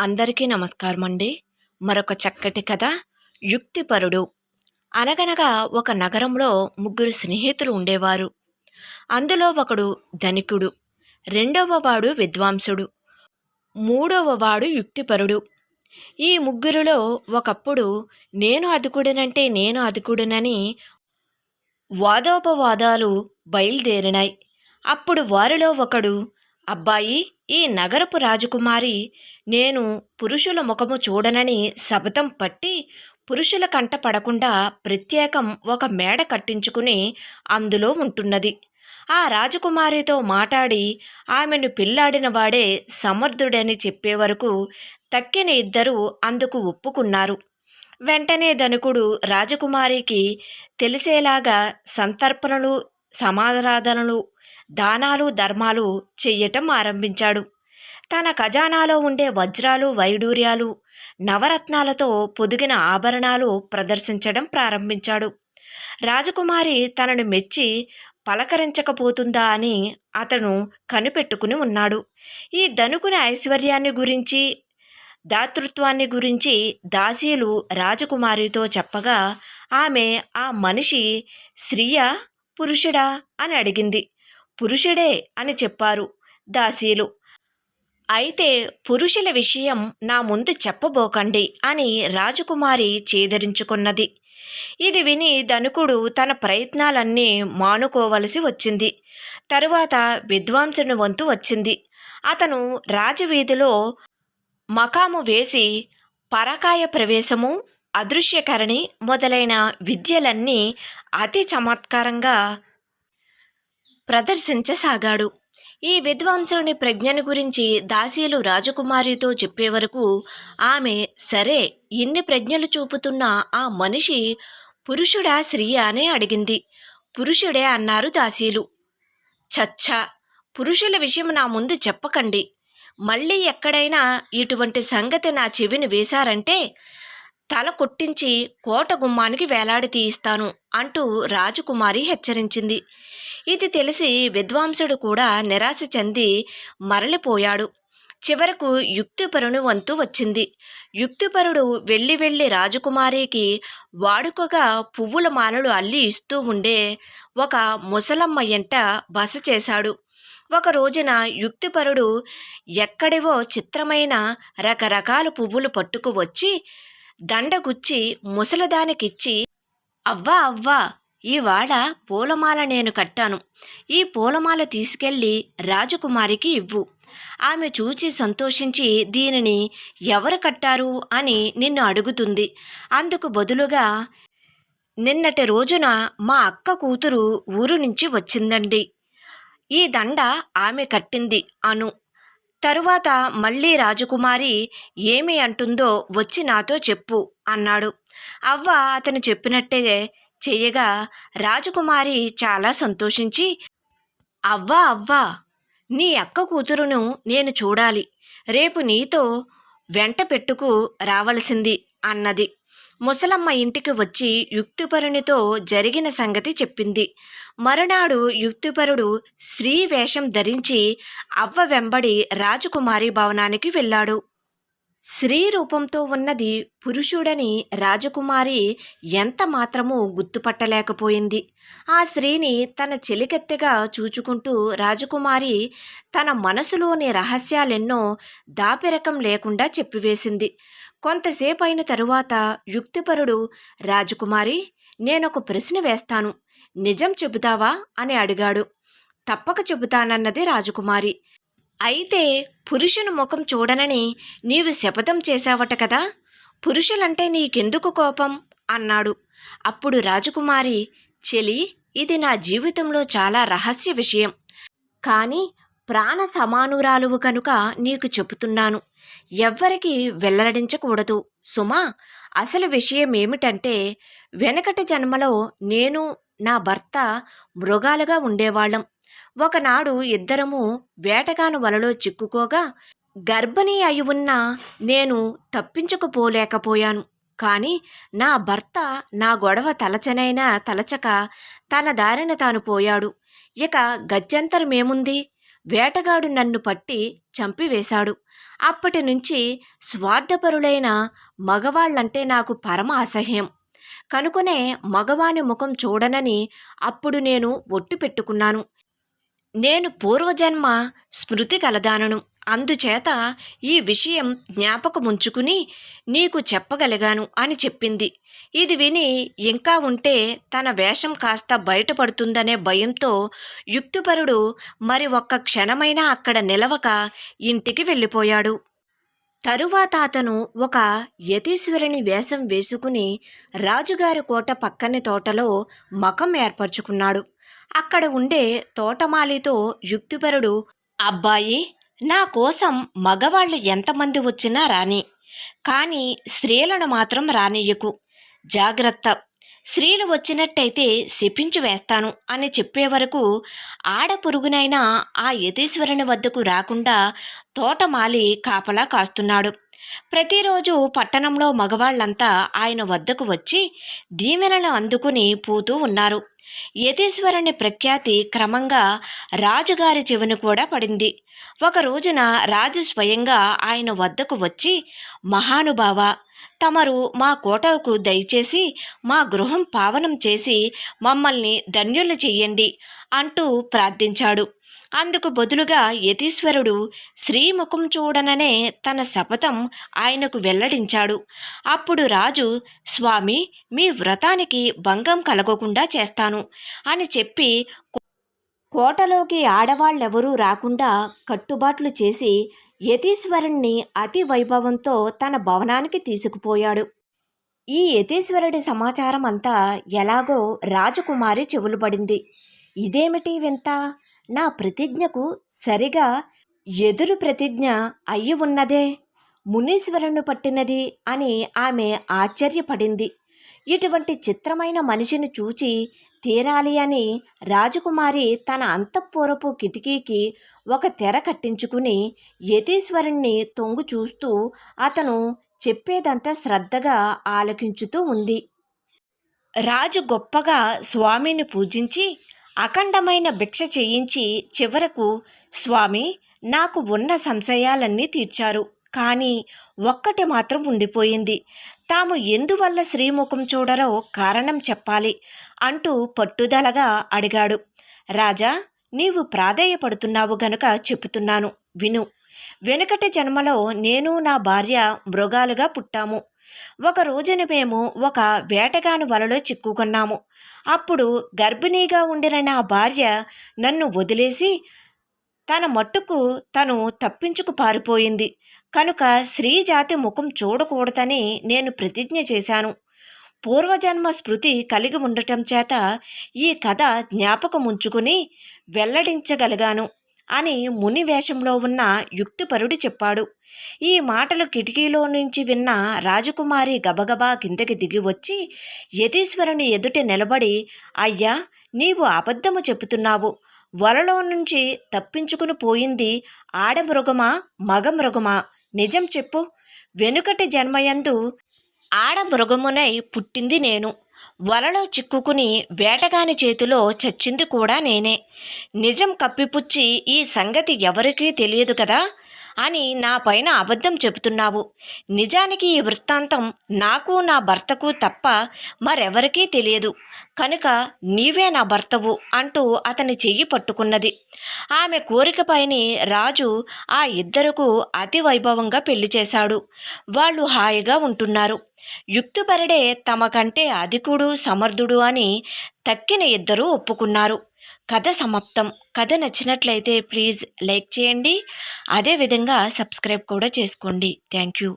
అందరికీ నమస్కారం అండి మరొక చక్కటి కథ యుక్తిపరుడు. అనగనగా ఒక నగరంలో ముగ్గురు స్నేహితులు ఉండేవారు. అందులో ఒకడు ధనికుడు రెండవ వాడు విద్వాంసుడు మూడవ వాడు యుక్తిపరుడు. ఈ ముగ్గురిలో ఒకప్పుడు నేను అదుకుడనంటే నేను అదుకుడనని వాదోపవాదాలు బయలుదేరినాయి. అప్పుడు వారిలో ఒకడు అబ్బాయి ఈ నగరపు రాజకుమారి నేను పురుషుల ముఖము చూడనని శపథం పట్టి పురుషుల కంట పడకుండా ప్రత్యేకం ఒక మేడ కట్టించుకుని అందులో ఉంటున్నది. ఆ రాజకుమారితో మాట్లాడి ఆమెను పిల్లాడిన వాడే సమర్థుడని చెప్పే వరకు తక్కిన ఇద్దరు అందుకు ఒప్పుకున్నారు. వెంటనే ధనుకుడు రాజకుమారికి తెలిసేలాగా సంతర్పణలు సమారాధనలు దానాలు ధర్మాలు చెయ్యటం ఆరంభించాడు. తన ఖజానాలో ఉండే వజ్రాలు వైడూర్యాలు నవరత్నాలతో పొదిగిన ఆభరణాలు ప్రదర్శించడం ప్రారంభించాడు. రాజకుమారి తనను మెచ్చి పలకరించకపోతుందా అని అతను కనిపెట్టుకుని ఉన్నాడు. ఈ ధనుకుని ఐశ్వర్యాన్ని గురించి దాతృత్వాన్ని గురించి దాసీలు రాజకుమారితో చెప్పగా ఆమె ఆ మనిషి స్త్రీయా పురుషుడా అని అడిగింది. పురుషుడే అని చెప్పారు దాసీలు. అయితే పురుషుల విషయం నా ముందు చెప్పబోకండి అని రాజకుమారి చేదరించుకున్నది. ఇది విని ధనుకుడు తన ప్రయత్నాలన్నీ మానుకోవలసి వచ్చింది. తరువాత విద్వాంసుని వంతు వచ్చింది. అతను రాజవీధిలో మకాము వేసి పరకాయ ప్రవేశము అదృశ్యకరణి మొదలైన విద్యలన్నీ అతి చమత్కారంగా ప్రదర్శించసాగాడు. ఈ విద్వాంసుని ప్రజ్ఞను గురించి దాసీలు రాజకుమారితో చెప్పే వరకు ఆమె సరే ఇన్ని ప్రజ్ఞలు చూపుతున్న ఆ మనిషి పురుషుడా స్త్రీయా అనే అడిగింది. పురుషుడే అన్నారు దాసీలు. చచ్చా పురుషుల విషయం నా ముందు చెప్పకండి. మళ్ళీ ఎక్కడైనా ఇటువంటి సంగతి నా చెవిని వేశారంటే తల కొట్టించి కోట గుమ్మానికి వేలాడి తీయిస్తాను అంటూ రాజకుమారి హెచ్చరించింది. ఇది తెలిసి విద్వాంసుడు కూడా నిరాశ చెంది మరలిపోయాడు. చివరకు యుక్తిపరుని వంతు వచ్చింది. యుక్తిపరుడు వెళ్ళి వెళ్ళి రాజకుమారికి వాడుకగా పువ్వుల మాలలు అల్లి ఇస్తూ ఉండే ఒక ముసలమ్మ ఎంట బస చేశాడు. ఒక రోజున యుక్తిపరుడు ఎక్కడివో చిత్రమైన రకరకాల పువ్వులు పట్టుకు వచ్చి దండగుచ్చి ముసలదానికిచ్చి అవ్వా అవ్వా ఈవాడ పూలమాల నేను కట్టాను. ఈ పూలమాల తీసుకెళ్ళి రాజకుమారికి ఇవ్వు. ఆమె చూచి సంతోషించి దీనిని ఎవరు కట్టారు? అని నిన్ను అడుగుతుంది. అందుకు బదులుగా నిన్నటి రోజున మా అక్క కూతురు ఊరు నుంచి వచ్చిందండి. ఈ దండ ఆమె కట్టింది అను. తరువాత మళ్ళీ రాజకుమారి ఏమి అంటుందో వచ్చి నాతో చెప్పు అన్నాడు. అవ్వ అతను చెప్పినట్టే చెయ్యగా రాజకుమారి చాలా సంతోషించి అవ్వా అవ్వా నీ అక్క కూతురును నేను చూడాలి. రేపు నీతో వెంట పెట్టుకు రావలసింది అన్నది. ముసలమ్మ ఇంటికి వచ్చి యుక్తిపరునితో జరిగిన సంగతి చెప్పింది. మరునాడు యుక్తిపరుడు స్త్రీ వేషం ధరించి అవ్వ వెంబడి రాజకుమారి భవనానికి వెళ్ళాడు. స్త్రీ రూపంతో ఉన్నది పురుషుడని రాజకుమారి ఎంత మాత్రమూ గుర్తుపట్టలేకపోయింది. ఆ స్త్రీని తన చెలికెత్తెగా చూచుకుంటూ రాజకుమారి తన మనసులోని రహస్యాలెన్నో దాపిరకం లేకుండా చెప్పివేసింది. కొంతసేపు అయిన తరువాత యుక్తిపరుడు రాజకుమారి నేనొక ప్రశ్న వేస్తాను. నిజం చెబుతావా? అని అడిగాడు. తప్పక చెబుతానన్నది రాజకుమారి. అయితే పురుషుని ముఖం చూడనని నీవు శపథం చేశావట కదా? పురుషులంటే నీకెందుకు కోపం? అన్నాడు. అప్పుడు రాజకుమారి చెలి ఇది నా జీవితంలో చాలా రహస్య విషయం. కానీ ప్రాణ సమానురాలువు కనుక నీకు చెబుతున్నాను. ఎవ్వరికి వెల్లడించకూడదు. సుమా అసలు విషయం ఏమిటంటే వెనకటి జన్మలో నేను నా భర్త మృగాలుగా ఉండేవాళ్ళం. ఒకనాడు ఇద్దరము వేటగాను వలలో చిక్కుకోగా గర్భిణీ అయి ఉన్న నేను తప్పించుకుపోలేకపోయాను. కానీ నా భర్త నా గొడవ తలచనైనా తలచక తన దారిన తాను పోయాడు. ఇక గత్యంతరమేముంది? వేటగాడు నన్ను పట్టి చంపివేశాడు. అప్పటి నుంచి స్వార్థపరులైన మగవాళ్ళంటే నాకు పరమ అసహ్యం. కనుకొనే మగవాని ముఖం చూడనని అప్పుడు నేను ఒట్టు పెట్టుకున్నాను. నేను పూర్వజన్మ స్మృతి కలదానను. అందుచేత ఈ విషయం జ్ఞాపకముంచుకుని నీకు చెప్పగలిగాను అని చెప్పింది. ఇది విని ఇంకా ఉంటే తన వేషం కాస్త బయటపడుతుందనే భయంతో యుక్తిపరుడు మరి ఒక్క క్షణమైనా అక్కడ నిలవక ఇంటికి వెళ్ళిపోయాడు. తరువాత అతను ఒక యతీశ్వరుని వేషం వేసుకుని రాజుగారి కోట పక్కనే తోటలో మకం ఏర్పరచుకున్నాడు. అక్కడ ఉండే తోటమాలితో యుక్తిపరుడు అబ్బాయి నా కోసం మగవాళ్ళు ఎంతమంది వచ్చినా రాని కానీ స్త్రీలను మాత్రం రానియ్యకు. జాగ్రత్త. స్త్రీలు వచ్చినట్టయితే శపించి వేస్తాను అని చెప్పే వరకు ఆడపురుగునైనా ఆ యతీశ్వరుని వద్దకు రాకుండా తోటమాలి కాపలా కాస్తున్నాడు. ప్రతిరోజు పట్టణంలో మగవాళ్ళంతా ఆయన వద్దకు వచ్చి దీవెనలు అందుకుని పోతూ ఉన్నారు. యతీశ్వరుని ప్రఖ్యాతి క్రమంగా రాజుగారి చెవిని కూడా పడింది. ఒక రోజున రాజు స్వయంగా ఆయన వద్దకు వచ్చి మహానుభావ తమరు మా కోటకు దయచేసి మా గృహం పావనం చేసి మమ్మల్ని ధన్యులు చెయ్యండి అంటూ ప్రార్థించాడు. అందుకు బదులుగా యతీశ్వరుడు శ్రీముఖం చూడననే తన శపథం ఆయనకు వెల్లడించాడు. అప్పుడు రాజు స్వామి మీ వ్రతానికి భంగం కలగకుండా చేస్తాను అని చెప్పి కోటలోకి ఆడవాళ్ళెవరూ రాకుండా కట్టుబాట్లు చేసి యతీశ్వరుణ్ణి అతి వైభవంతో తన భవనానికి తీసుకుపోయాడు. ఈ యతీశ్వరుడి సమాచారం అంతా ఎలాగో రాజకుమారి చెవులు పడింది. ఇదేమిటి వింత? నా ప్రతిజ్ఞకు సరిగా ఎదురు ప్రతిజ్ఞ అయ్యి ఉన్నదే. మునీశ్వరుని పట్టినది అని ఆమె ఆశ్చర్యపడింది. ఇటువంటి చిత్రమైన మనిషిని చూచి తీరాలి అని రాజకుమారి తన అంతఃపూరపు కిటికీకి ఒక తెర కట్టించుకుని యతీశ్వరుణ్ణి తొంగు చూస్తూ అతను చెప్పేదంతా శ్రద్ధగా ఆలకించుతూ ఉంది. రాజు గొప్పగా స్వామిని పూజించి అఖండమైన భిక్ష చేయించి చివరకు స్వామి నాకు ఉన్న సంశయాలన్నీ తీర్చారు. కానీ ఒక్కటి మాత్రం ఉండిపోయింది. తాము ఎందువల్ల శ్రీముఖం చూడరో కారణం చెప్పాలి. అంటూ పట్టుదలగా అడిగాడు. రాజా నీవు ప్రాధేయపడుతున్నావు గనుక చెబుతున్నాను. విను. వెనుకటి జన్మలో నేను నా భార్య మృగాలుగా పుట్టాము. ఒక రోజున మేము ఒక వేటగాని వలలో చిక్కుకున్నాము. అప్పుడు గర్భిణీగా ఉండిన నా భార్య నన్ను వదిలేసి తన మట్టుకు తను తప్పించుకు పారిపోయింది. కనుక స్త్రీ జాతి ముఖం చూడకూడదని నేను ప్రతిజ్ఞ చేశాను. పూర్వజన్మ స్మృతి కలిగి ఉండటం చేత ఈ కథ జ్ఞాపకముంచుకుని వెల్లడించగలిగాను అని ముని వేషంలో ఉన్న యుక్తిపరుడు చెప్పాడు. ఈ మాటలు కిటికీలో నుంచి విన్న రాజకుమారి గబగబా కిందకి దిగి వచ్చి యతీశ్వరుని ఎదుట నిలబడి అయ్యా నీవు అబద్ధము చెబుతున్నావు. వలలో నుంచి తప్పించుకుని పోయింది ఆడమృగమా మగమృగమా? నిజం చెప్పు. వెనుకటి జన్మయందు ఆడమృగమునై పుట్టింది నేను. వలలో చిక్కుకుని వేటగాని చేతిలో చచ్చింది కూడా నేనే. నిజం కప్పిపుచ్చి ఈ సంగతి ఎవరికీ తెలియదు కదా? అని నా పైన అబద్ధం చెబుతున్నావు. నిజానికి ఈ వృత్తాంతం నాకు నా భర్తకు తప్ప మరెవరికీ తెలియదు. కనుక నీవే నా భర్తవు అంటూ అతని చెయ్యి పట్టుకున్నది. ఆమె కోరికపైని రాజు ఆ ఇద్దరుకు అతి వైభవంగా పెళ్ళి చేశాడు. వాళ్ళు హాయిగా ఉంటున్నారు. యుక్తిపరుడే తమ కంటే అధికుడు సమర్థుడు అని తక్కిన ఇద్దరూ ఒప్పుకున్నారు. కథ సమాప్తం. కథ నచ్చినట్లయితే ప్లీజ్ లైక్ చేయండి. అదేవిధంగా సబ్స్క్రైబ్ కూడా చేసుకోండి. Thank you.